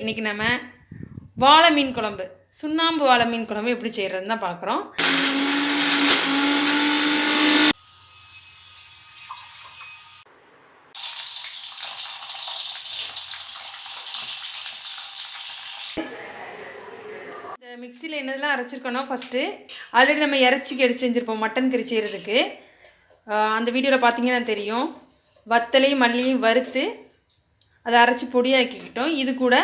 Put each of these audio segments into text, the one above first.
இன்றைக்கி நம்ம வாழை மீன் குழம்பு. சுண்ணாம்பு வாழை மீன் குழம்பு எப்படி செய்கிறதுன்னு தான் பார்க்குறோம். இந்த மிக்சியில் என்னதெல்லாம் அரைச்சிருக்கோன்னா ஃபஸ்ட்டு ஆல்ரெடி நம்ம இறச்சி கறி செஞ்சுருப்போம் மட்டன் கறி செய்கிறதுக்கு அந்த வீடியோவில் பார்த்தீங்கன்னா தெரியும். வத்தலையும் மல்லியும் வறுத்து அதை அரைச்சி பொடியாக்கிக்கிட்டோம். இது கூட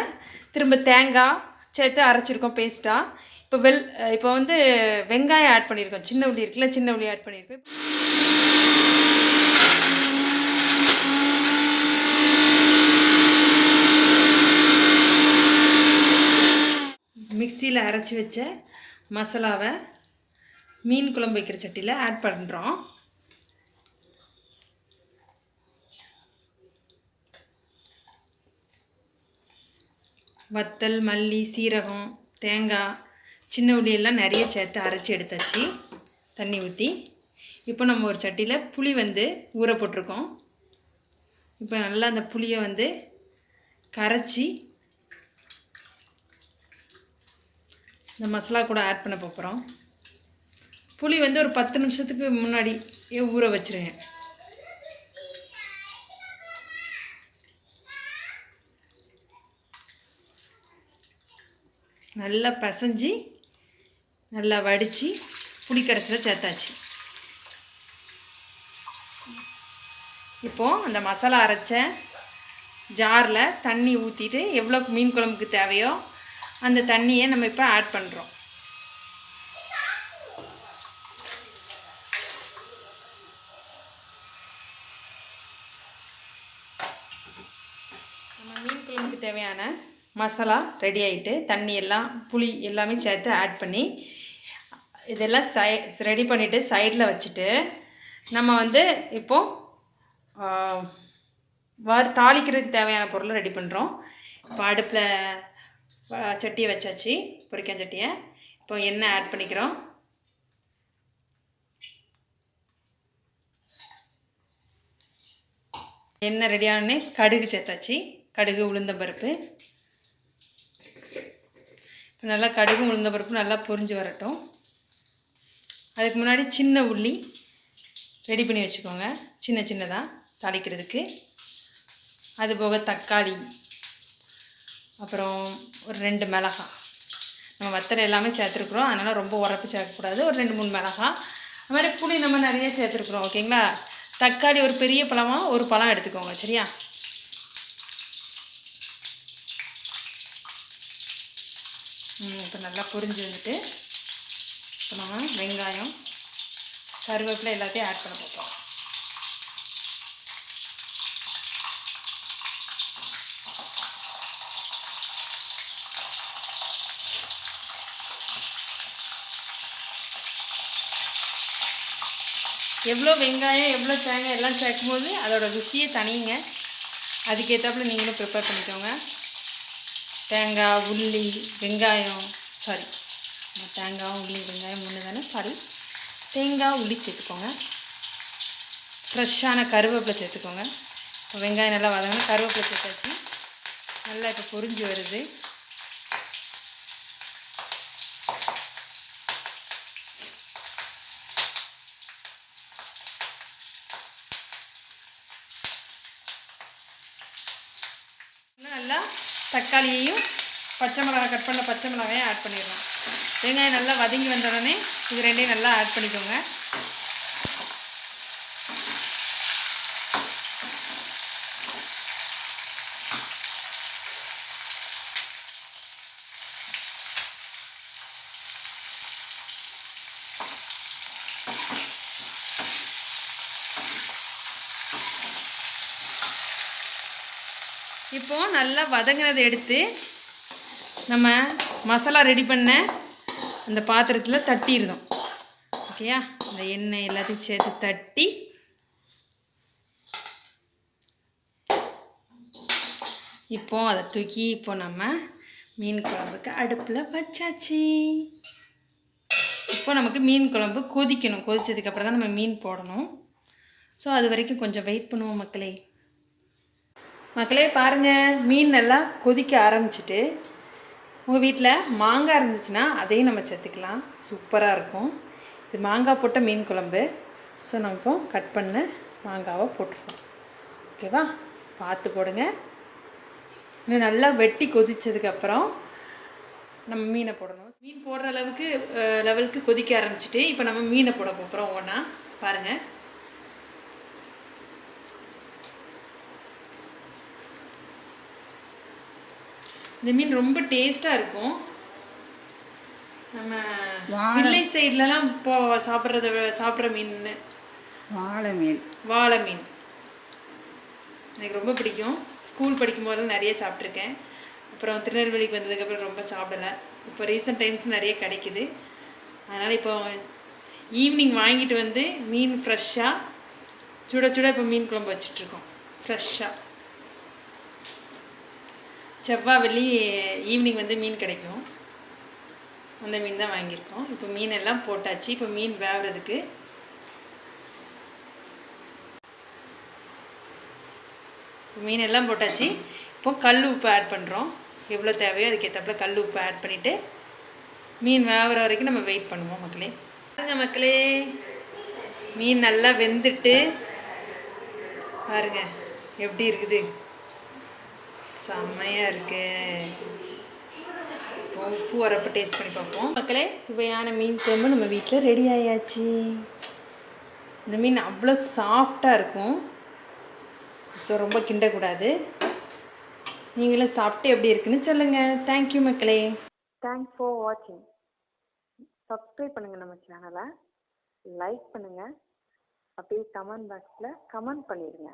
திரும்ப தேங்காய் சேர்த்து அரைச்சிருக்கோம் பேஸ்ட்டாக இப்போ வெல் இப்போ வந்து வெங்காயம் ஆட் பண்ணியிருக்கோம் சின்ன உள்ளி இருக்குல்ல சின்ன உள்ளி ஆட் பண்ணியிருக்கோம் மிக்சியில் அரைச்சி வச்ச மசாலாவை மீன் குழம்பு வைக்கிற சட்டியில் ஆட் பண்ணுறோம் வத்தல் மல்லி சீரகம் தேங்காய் சின்ன உள்ளியெல்லாம் நிறைய சேர்த்து அரைச்சி எடுத்தாச்சு. தண்ணி ஊற்றி இப்போ நம்ம ஒரு சட்டியில் புளி வந்து ஊற போட்டிருக்கோம். இப்போ நல்லா அந்த புளியை வந்து கரைச்சி இந்த மசாலா கூட ஆட் பண்ண போகிறோம் புளி வந்து ஒரு பத்து நிமிஷத்துக்கு முன்னாடியே ஊற வச்சுருங்க. நல்லா பசைஞ்சு நல்லா வடித்து புளிக்கரைசலை சேர்த்தாச்சு. இப்போது அந்த மசாலா அரைச்ச ஜாரில் தண்ணி ஊற்றிட்டு எவ்வளோ மீன் குழம்புக்கு தேவையோ அந்த தண்ணியை நம்ம இப்போ ஆட் பண்ணுறோம் நம்ம மீன் குழம்புக்கு தேவையான மசாலா ரெடி ஆகிட்டு தண்ணி எல்லாம் புளி எல்லாமே சேர்த்து ஆட் பண்ணி இதெல்லாம் சை ரெடி பண்ணிவிட்டு சைடில் வச்சுட்டு நம்ம வந்து இப்போது வார் தாளிக்கிறதுக்கு தேவையான பொருளை ரெடி பண்ணுறோம் இப்போ அடுப்பில் சட்டியை வச்சாச்சு பொரிக்கான் சட்டியை. இப்போ எண்ணெய் ஆட் பண்ணிக்கிறோம். எண்ணெய் ரெடியானே கடுகு சேர்த்தாச்சு. கடுகு உளுந்தம்பருப்பு. இப்போ நல்லா கடுகு உளுந்தம்பருப்பு நல்லா பொரிஞ்சு வரட்டும். அதுக்கு முன்னாடி சின்ன உள்ளி ரெடி பண்ணி வச்சுக்கோங்க. சின்ன சின்னதாக தாளிக்கிறதுக்கு. அது போக தக்காளி அப்புறம் ஒரு ரெண்டு மிளகாய் நம்ம வத்தல் எல்லாமே சேர்த்துருக்குறோம். அதனால் ரொம்ப உரப்பு சேர்க்கக்கூடாது. ஒரு ரெண்டு மூணு மிளகாய் அது மாதிரி புளி நம்ம நிறைய சேர்த்துருக்குறோம். ஓகேங்களா? தக்காளி ஒரு பெரிய பழமாக ஒரு பழம் எடுத்துக்கோங்க. சரியா? இப்போ நல்லா பொரிஞ்சு வந்துட்டு இப்போ நம்ம வெங்காயம் கருவேப்பிலை எல்லாத்தையும் ஆட் பண்ண போகிறோம் எவ்வளோ வெங்காயம் எவ்வளோ தேங்காய் எல்லாம் சேர்க்கும்போது அதோட ருசியை தனியுங்க. அதுக்கேற்றாப்புல நீங்களும் ப்ரிப்பேர் பண்ணிக்கோங்க. தேங்காய் உள்ளி வெங்காயம் சாரி தேங்காய் உள்ளி வெங்காயம் ஒன்று தானே? சாரி தேங்காய் உள்ளி சேர்த்துக்கோங்க. ஃப்ரெஷ்ஷான கருவேப்பிலை சேர்த்துக்கோங்க. இப்போ வெங்காயம் நல்லா வதங்க கருவேப்பிலை சேர்த்தாச்சு. நல்லா இப்போ பொரிஞ்சு வருது. இன்னும் நல்லா தக்காளியையும் பச்சை மிளகாய் கட் பண்ண பச்சை மிளகாயும் ஆட் பண்ணிடலாம். வெங்காயம் நல்லா வதங்கி வந்த உடனே இது ரெண்டையும் நல்லா ஆட் பண்ணிக்கோங்க. இப்போது நல்லா வதங்கினதை எடுத்து நம்ம மசாலா ரெடி பண்ண அந்த பாத்திரத்தில் தட்டிடுதோம் ஓகேயா இந்த எண்ணெய் எல்லாத்தையும் சேர்த்து தட்டி இப்போ அதை தூக்கி இப்போ நம்ம மீன் குழம்புக்கு அடுப்பில் வச்சாச்சு. இப்போ நமக்கு மீன் குழம்பு கொதிக்கணும். கொதிச்சதுக்கப்புறம் தான் நம்ம மீன் போடணும். ஸோ அது வரைக்கும் கொஞ்சம் வெயிட் பண்ணுவோம் மக்களே. மக்களே பாருங்கள் மீன் நல்லா கொதிக்க ஆரம்பிச்சிட்டு உங்கள் வீட்டில் மாங்காய் இருந்துச்சுன்னா அதையும் நம்ம சேர்த்துக்கலாம். சூப்பராக இருக்கும். இது மாங்காய் போட்ட மீன் குழம்பு. ஸோ நம்ம இப்போ கட் பண்ண மாங்காவை போட்டுருக்கோம். ஓகேவா? பார்த்து போடுங்க. இன்னும் நல்லா வெட்டி கொதித்ததுக்கப்புறம் நம்ம மீனை போடணும். மீன் போடுற அளவுக்கு லெவலுக்கு கொதிக்க ஆரம்பிச்சிட்டு இப்போ நம்ம மீனை போட போகிறோம் ஒன்றா பாருங்கள் இந்த மீன் ரொம்ப டேஸ்ட்டாக இருக்கும். நம்ம வில்லை சைட்லலாம் இப்போ சாப்பிட்றத சாப்பிட்ற மீன் வாழை மீன். வாழை மீன். எனக்கு ரொம்ப பிடிக்கும். ஸ்கூல் படிக்கும் போதெல்லாம் நிறைய சாப்பிட்ருக்கேன். அப்புறம் திருநெல்வேலிக்கு வந்ததுக்கப்புறம் ரொம்ப சாப்பிடலை. இப்போ ரீசெண்ட் டைம்ஸ் நிறைய கிடைக்குது. அதனால் இப்போ ஈவினிங் வாங்கிட்டு வந்து மீன் ஃப்ரெஷ்ஷாக சுட சுட இப்போ மீன் குழம்பு வச்சிட்ருக்கோம். ஃப்ரெஷ்ஷாக செவ்வாய் வெள்ளி ஈவினிங் வந்து மீன் கிடைக்கும். அந்த மீன் தான் வாங்கியிருக்கோம். இப்போ மீன் எல்லாம் போட்டாச்சு. இப்போ மீன் வேவுறதுக்கு. மீன் எல்லாம் போட்டாச்சு. இப்போ கல் உப்பு ஆட் பண்ணுறோம் எவ்வளோ தேவையோ அதுக்கேற்றப்பல கல் உப்பு ஆட் பண்ணிவிட்டு மீன் வேகிற வரைக்கும் நம்ம வெயிட் பண்ணுவோம் மக்களே. பாருங்க மக்களே. மீன் நல்லா வெந்துட்டு பாருங்கள் எப்படி இருக்குது? செம்மையாக இருக்குது உப்பு வரப்போ டேஸ்ட் பண்ணி பார்ப்போம். மக்களே சுவையான மீன் குழம்பு நம்ம வீட்டில் ரெடி ஆயாச்சு. இந்த மீன் அவ்வளோ சாஃப்டாக இருக்கும். ஸோ ரொம்ப கிண்டக்கூடாது. நீங்களும் சாப்பிட்டு எப்படி இருக்குன்னு சொல்லுங்கள் தேங்க்யூ மக்களே. தேங்க்ஸ் ஃபார் வாட்சிங் சப்ஸ்கிரைப் பண்ணுங்கள் நம்ம சேனலை லைக் பண்ணுங்கள் அப்படியே கமெண்ட் பாக்ஸில் கமெண்ட் பண்ணிடுங்க.